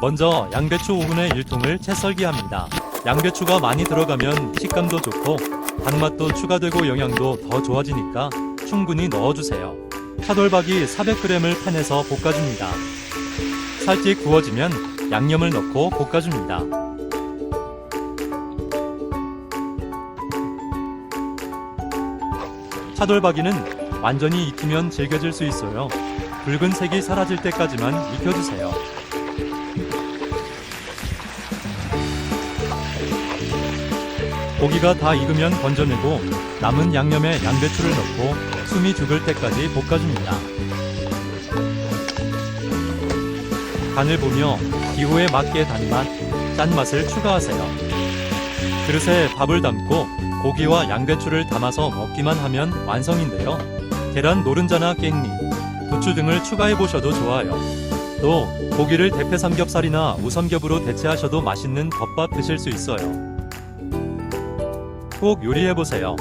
먼저 양배추 5분의 1통을 채 썰기합니다. 양배추가 많이 들어가면 식감도 좋고 단맛도 추가되고 영양도 더 좋아지니까 충분히 넣어주세요. 차돌박이 400g을 판에서 볶아줍니다. 살짝 구워지면 양념을 넣고 볶아줍니다. 차돌박이는 완전히 익히면 질겨질 수 있어요. 붉은색이 사라질 때까지만 익혀주세요. 고기가 다 익으면 건져내고 남은 양념에 양배추를 넣고 숨이 죽을 때까지 볶아줍니다. 간을 보며 기호에 맞게 단맛, 짠맛을 추가하세요. 그릇에 밥을 담고 고기와 양배추를 담아서 먹기만 하면 완성인데요. 계란 노른자나 깻잎, 부추 등을 추가해 보셔도 좋아요. 또 고기를 대패 삼겹살이나 우삼겹으로 대체하셔도 맛있는 덮밥 드실 수 있어요. 꼭 요리해 보세요.